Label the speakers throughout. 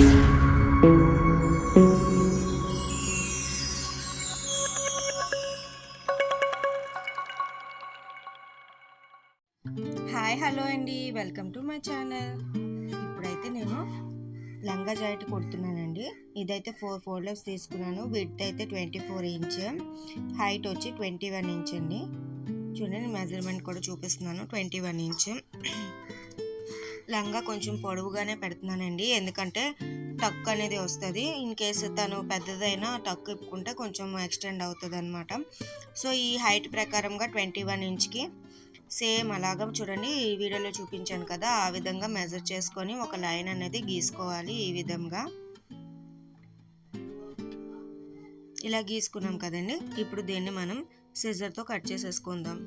Speaker 1: Hi hello అండి. Welcome to my channel. ఇప్పుడైతే నేను లంగా జాకెట్ కుడుతున్నానండి. ఇదైతే ఫోర్ ఫోల్డర్స్ తీసుకున్నాను. విడ్త్ అయితే ట్వంటీ ఫోర్ ఇంచ్. హైట్ వచ్చి ట్వంటీ వన్ ఇంచ్ అండి. చూడండి మెజర్మెంట్ కూడా చూపిస్తున్నాను. Twenty one inch. లంగా కొంచెం పొడవుగానే పెడుతున్నానండి. ఎందుకంటే టక్ అనేది వస్తుంది. ఇన్ కేసు తను పెద్దదైనా టక్ ఇప్పుకుంటే కొంచెం ఎక్స్టెండ్ అవుతుంది అనమాట సో ఈ హైట్ ప్రకారంగా ట్వంటీ వన్ ఇంచ్కి సేమ్ అలాగా చూడండి. ఈ వీడియోలో చూపించాను కదా ఆ విధంగా మెజర్ చేసుకొని ఒక లైన్ అనేది గీసుకోవాలి ఈ విధంగా. ఇలా గీసుకున్నాం కదండి. ఇప్పుడు దీన్ని మనం సిజర్తో కట్ చేసేసుకుందాం.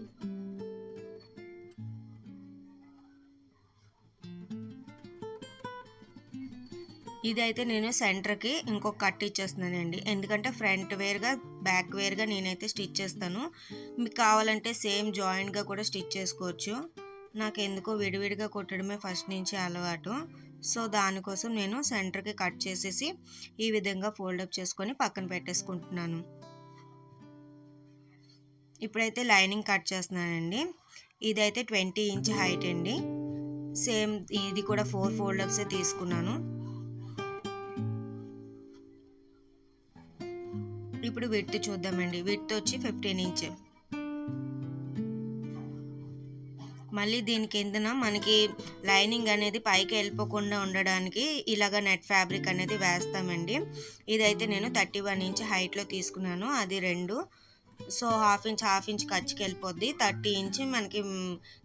Speaker 1: ఇదైతే నేను సెంటర్కి ఇంకొక కట్ ఇచ్చేస్తున్నానండి. ఎందుకంటే ఫ్రంట్ వేర్గా బ్యాక్ వేర్గా నేనైతే స్టిచ్ చేస్తాను. మీకు కావాలంటే సేమ్ జాయింట్గా కూడా స్టిచ్ చేసుకోవచ్చు. నాకు ఎందుకో విడివిడిగా కుట్టడమే ఫస్ట్ నుంచి అలవాటు. సో దానికోసం నేను సెంటర్కి కట్ చేసేసి ఈ విధంగా ఫోల్డప్ చేసుకొని పక్కన పెట్టేసుకుంటున్నాను. ఇప్పుడైతే లైనింగ్ కట్ చేస్తున్నానండి. ఇదైతే ట్వంటీ ఇంచ్ హైట్ అండి. సేమ్ ఇది కూడా ఫోర్ ఫోల్డప్సే తీసుకున్నాను. ఇప్పుడు విత్ చూద్దామండి. విత్ వచ్చి ఫిఫ్టీన్ ఇంచ్ మళ్ళీ దీని కిందన మనకి లైనింగ్ అనేది పైకి వెళ్ళిపోకుండా ఉండడానికి ఇలాగ నెట్ ఫ్యాబ్రిక్ అనేది వేస్తామండి. ఇదైతే నేను థర్టీ వన్ ఇంచ్ హైట్లో తీసుకున్నాను. అది రెండు. So half inch half inch ఖర్చుకి వెళ్ళిపోద్ది. థర్టీ ఇంచ్ మనకి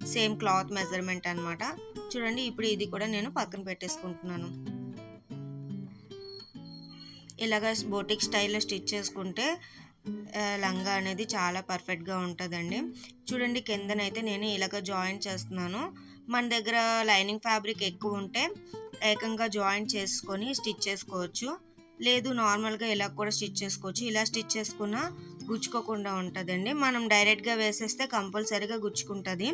Speaker 1: సేమ్ క్లాత్ మెజర్మెంట్ అనమాట చూడండి ఇప్పుడు ఇది కూడా నేను పక్కన పెట్టేసుకుంటున్నాను. ఇలాగ బోటిక్ స్టైల్లో స్టిచ్ చేసుకుంటే లంగా అనేది చాలా పర్ఫెక్ట్గా ఉంటుందండి. చూడండి కిందనైతే నేను ఇలాగ జాయింట్ చేస్తున్నాను. మన దగ్గర లైనింగ్ ఫ్యాబ్రిక్ ఎక్కువ ఉంటే ఏకంగా జాయింట్ చేసుకొని స్టిచ్ చేసుకోవచ్చు. లేదు నార్మల్గా ఇలా కూడా స్టిచ్ చేసుకోవచ్చు. ఇలా స్టిచ్ చేసుకున్న గుచ్చుకోకుండా ఉంటుందండి. మనం డైరెక్ట్గా వేసేస్తే కంపల్సరీగా గుచ్చుకుంటుంది.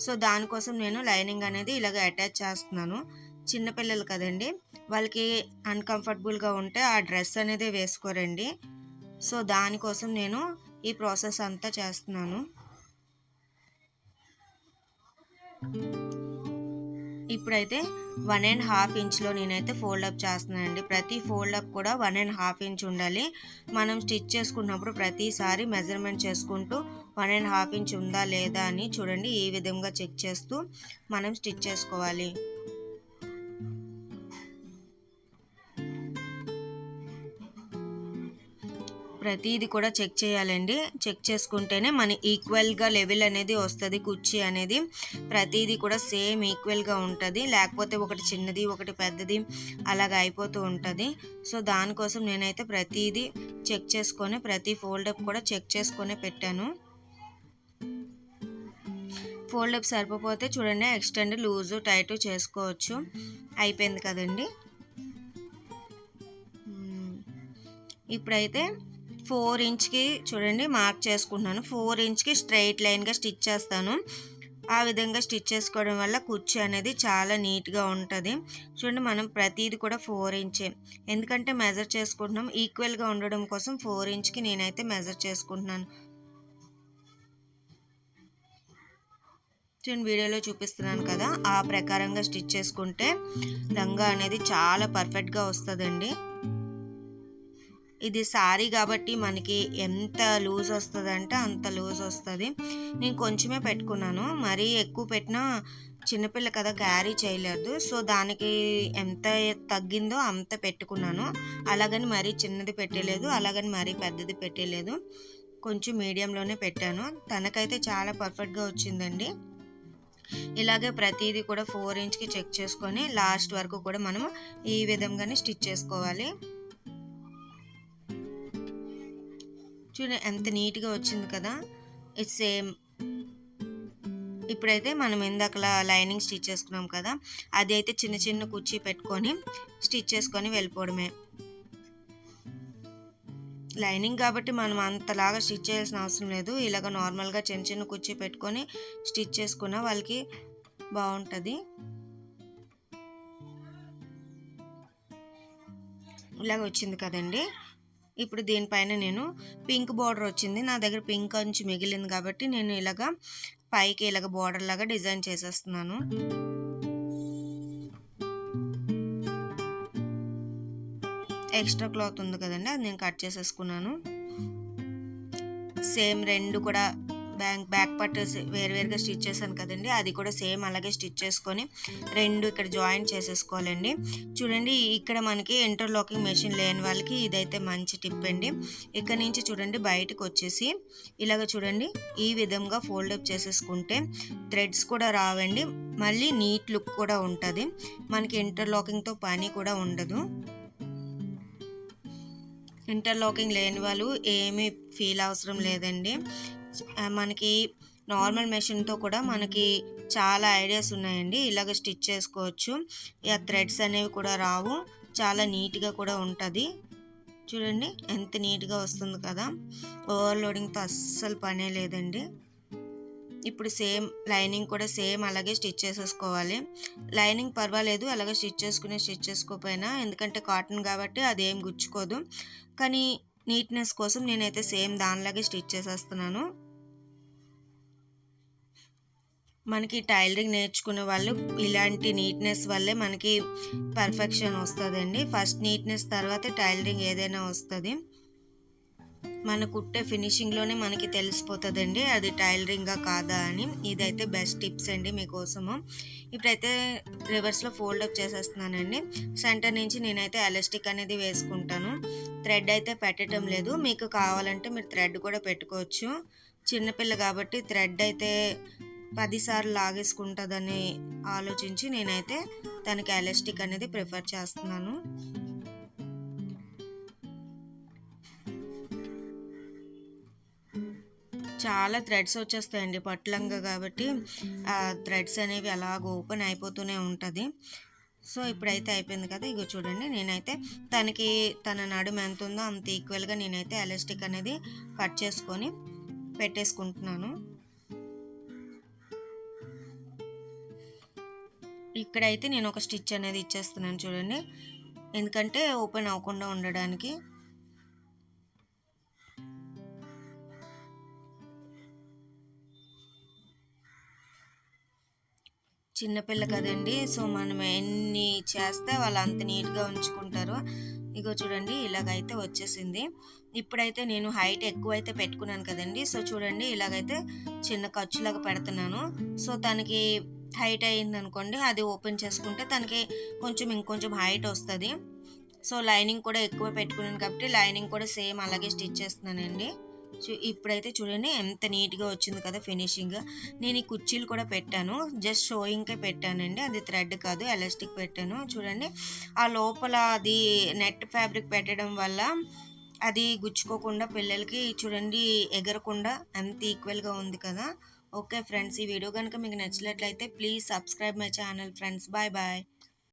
Speaker 1: సో దానికోసం నేను లైనింగ్ అనేది ఇలాగ అటాచ్ చేస్తున్నాను. చిన్నపిల్లలు కదండి వాళ్ళకి అన్కంఫర్టబుల్గా ఉంటే ఆ డ్రెస్ అనేది వేసుకోరండి. సో దానికోసం నేను ఈ ప్రాసెస్ అంతా చేస్తున్నాను. ఇప్పుడైతే వన్ అండ్ హాఫ్ ఇంచ్లో నేనైతే ఫోల్డ్ అప్ చేస్తున్నానండి. ప్రతి ఫోల్డ్ అప్ కూడా వన్ అండ్ హాఫ్ ఇంచ్ ఉండాలి. మనం స్టిచ్ చేసుకున్నప్పుడు ప్రతిసారి మెజర్మెంట్ చేసుకుంటూ వన్ అండ్ హాఫ్ ఇంచ్ ఉందా లేదా అని చూడండి. ఈ విధంగా చెక్ చేస్తూ మనం స్టిచ్ చేసుకోవాలి. ప్రతిది కూడా చెక్ చేయాలండి. చెక్ చేసుకుంటేనే మన ఈక్వల్గా లెవెల్ అనేది వస్తుంది. కుర్చీ అనేది ప్రతిదీ కూడా సేమ్ ఈక్వల్గా ఉంటుంది. లేకపోతే ఒకటి చిన్నది ఒకటి పెద్దది అలాగ అయిపోతూ ఉంటుంది. సో దానికోసం నేనైతే ప్రతిదీ చెక్ చేసుకొని ప్రతి ఫోల్డప్ కూడా చెక్ చేసుకొని పెట్టాను. ఫోల్డప్ సరిపోతే చూడండి ఎక్స్టెండ్ లూజు టైటు చేసుకోవచ్చు. అయిపోయింది కదండి. ఇప్పుడైతే ఫోర్ ఇంచ్కి చూడండి మార్క్ చేసుకుంటున్నాను. ఫోర్ ఇంచ్కి స్ట్రైట్ లైన్గా స్టిచ్ చేస్తాను. ఆ విధంగా స్టిచ్ చేసుకోవడం వల్ల కుర్చీ అనేది చాలా నీట్గా ఉంటుంది. చూడండి మనం ప్రతిది కూడా ఫోర్ ఇంచే. ఎందుకంటే మెజర్ చేసుకుంటున్నాం ఈక్వల్గా ఉండడం కోసం ఫోర్ ఇంచ్కి నేనైతే మెజర్ చేసుకుంటున్నాను. చూడండి వీడియోలో చూపిస్తున్నాను కదా ఆ ప్రకారంగా స్టిచ్ చేసుకుంటే లంగా అనేది చాలా పర్ఫెక్ట్గా వస్తుందండి. ఇది సారీ కాబట్టి మనకి ఎంత లూజ్ వస్తుంది అంటే అంత లూజ్ వస్తుంది. నేను కొంచెమే పెట్టుకున్నాను. మరీ ఎక్కువ పెట్టినా చిన్నపిల్ల కదా క్యారీ చేయలేదు. సో దానికి ఎంత తగ్గిందో అంత పెట్టుకున్నాను. అలాగని మరీ చిన్నది పెట్టలేదు. అలాగని మరీ పెద్దది పెట్టలేదు. కొంచెం మీడియంలోనే పెట్టాను. తనకైతే చాలా పర్ఫెక్ట్గా వచ్చిందండి. ఇలాగే ప్రతిదీ కూడా ఫోర్ ఇంచ్కి చెక్ చేసుకొని లాస్ట్ వరకు కూడా మనము ఈ విధంగానే స్టిచ్ చేసుకోవాలి. చూడండి ఎంత నీట్గా వచ్చింది కదా ఇట్స్ సేమ్ ఇప్పుడైతే మనం ఇందాకలా లైనింగ్ స్టిచ్ చేసుకున్నాం కదా అది అయితే చిన్న చిన్న కుర్చీ పెట్టుకొని స్టిచ్ చేసుకొని వెళ్ళిపోవడమే. లైనింగ్ కాబట్టి మనం అంతలాగా స్టిచ్ చేయాల్సిన అవసరం లేదు. ఇలాగ నార్మల్గా చిన్న చిన్న కుర్చీ పెట్టుకొని స్టిచ్ చేసుకున్న వాళ్ళకి బాగుంటుంది ఇలాగ వచ్చింది కదండి. ఇప్పుడు దీనిపైన నేను పింక్ బార్డర్ వచ్చింది. నా దగ్గర పింక్ అంచు మిగిలింది కాబట్టి నేను ఇలాగ పైకి ఇలాగ బార్డర్ లాగా డిజైన్ చేసేస్తున్నాను. ఎక్స్ట్రా క్లాత్ ఉంది కదండి అది నేను కట్ చేసేసుకున్నాను. సేమ్ రెండు కూడా బ్యాంక్ బ్యాక్ పార్ట్ వేరువేరుగా స్టిచ్ చేశాను కదండి. అది కూడా సేమ్ అలాగే స్టిచ్ చేసుకొని రెండు ఇక్కడ జాయిన్ చేసేసుకోవాలండి. చూడండి ఇక్కడ మనకి ఇంటర్లాకింగ్ మెషిన్ లేని వాళ్ళకి ఇదైతే మంచి టిప్ అండి. ఇక్కడ నుంచి చూడండి బయటకు వచ్చేసి ఇలాగ చూడండి ఈ విధంగా ఫోల్డప్ చేసేసుకుంటే థ్రెడ్స్ కూడా రావండి. మళ్ళీ నీట్ లుక్ కూడా ఉంటుంది. మనకి ఇంటర్లాకింగ్తో పని కూడా ఉండదు. ఇంటర్లాకింగ్ లేని వాళ్ళు ఏమీ ఫీల్ అవసరం లేదండి. మనకి నార్మల్ మెషిన్తో కూడా మనకి చాలా ఐడియాస్ ఉన్నాయండి. ఇలాగ స్టిచ్ చేసుకోవచ్చు. ఆ థ్రెడ్స్ అనేవి కూడా రావు. చాలా నీట్గా కూడా ఉంటుంది. చూడండి ఎంత నీట్గా వస్తుంది కదా. ఓవర్లోడింగ్తో అస్సలు పనే లేదండి. ఇప్పుడు సేమ్ లైనింగ్ కూడా సేమ్ అలాగే స్టిచ్ చేసేసుకోవాలి. లైనింగ్ పర్వాలేదు. అలాగే స్టిచ్ చేసుకునే స్టిచ్ చేసుకోకపోయినా. ఎందుకంటే కాటన్ కాబట్టి అదేం గుచ్చుకోదు. కానీ నీట్నెస్ కోసం నేనైతే సేమ్ దానిలాగే స్టిచ్ చేసేస్తున్నాను. మనకి టైలరింగ్ నేర్చుకునే వాళ్ళు ఇలాంటి నీట్నెస్ వల్లే మనకి పర్ఫెక్షన్ వస్తుందండి. ఫస్ట్ నీట్నెస్ తర్వాత టైలరింగ్ ఏదైనా వస్తుంది. మన కుట్టే ఫినిషింగ్లోనే మనకి తెలిసిపోతుందండి. అది టైలరింగా కాదా అని. ఇదైతే బెస్ట్ టిప్స్ అండి మీకోసము. ఇప్పుడైతే రివర్స్లో ఫోల్డప్ చేసేస్తున్నానండి. సెంటర్ నుంచి నేనైతే ఎలాస్టిక్ అనేది వేసుకుంటాను. థ్రెడ్ అయితే పెట్టడం లేదు. మీకు కావాలంటే మీరు థ్రెడ్ కూడా పెట్టుకోవచ్చు. చిన్నపిల్ల కాబట్టి థ్రెడ్ అయితే పదిసార్లు లాగేసుకుంటుందని ఆలోచించి నేనైతే దానికి ఎలాస్టిక్ అనేది ప్రిఫర్ చేస్తున్నాను. చాలా థ్రెడ్స్ వచ్చేస్తాయండి పట్లంగా కాబట్టి థ్రెడ్స్ అనేవి అలాగ ఓపెన్ అయిపోతూనే ఉంటుంది. సో ఇప్పుడైతే అయిపోయింది కదా. ఇగో చూడండి నేనైతే తనకి తన నడుము ఎంత ఉందో అంత ఈక్వల్గా నేనైతే ఎలాస్టిక్ అనేది కట్ చేసుకొని పెట్టేసుకుంటున్నాను. ఇక్కడైతే నేను ఒక స్టిచ్ అనేది ఇచ్చేస్తున్నాను చూడండి. ఎందుకంటే ఓపెన్ అవ్వకుండా ఉండడానికి చిన్నపిల్ల కదండి. సో మనం ఎన్ని చేస్తే వాళ్ళు అంత నీట్గా ఉంచుకుంటారు ఇగో చూడండి ఇలాగైతే వచ్చేసింది. ఇప్పుడైతే నేను హైట్ ఎక్కువ అయితే పెట్టుకున్నాను కదండి. సో చూడండి ఇలాగైతే చిన్న ఖర్చులాగా పెడుతున్నాను. సో తనకి హైట్ అయింది అనుకోండి అది ఓపెన్ చేసుకుంటే తనకి కొంచెం ఇంకొంచెం హైట్ వస్తుంది. సో లైనింగ్ కూడా ఎక్కువ పెట్టుకున్నాను కాబట్టి లైనింగ్ కూడా సేమ్ అలాగే స్టిచ్ చేస్తున్నానండి. సో ఇప్పుడైతే చూడండి ఎంత నీట్గా వచ్చింది కదా ఫినిషింగ్. నేను ఈ కుర్చీలు కూడా పెట్టాను. జస్ట్ షోయింగ్కే పెట్టానండి. అది థ్రెడ్ కాదు ఎలాస్టిక్ పెట్టాను. చూడండి ఆ లోపల అది నెట్ ఫ్యాబ్రిక్ పెట్టడం వల్ల అది గుచ్చుకోకుండా పిల్లలకి చూడండి ఎగరకుండా ఎంత ఈక్వల్గా ఉంది కదా. ఓకే ఫ్రెండ్స్ ఈ వీడియో కనుక మీకు నచ్చినట్లయితే please subscribe my channel friends. Bye bye.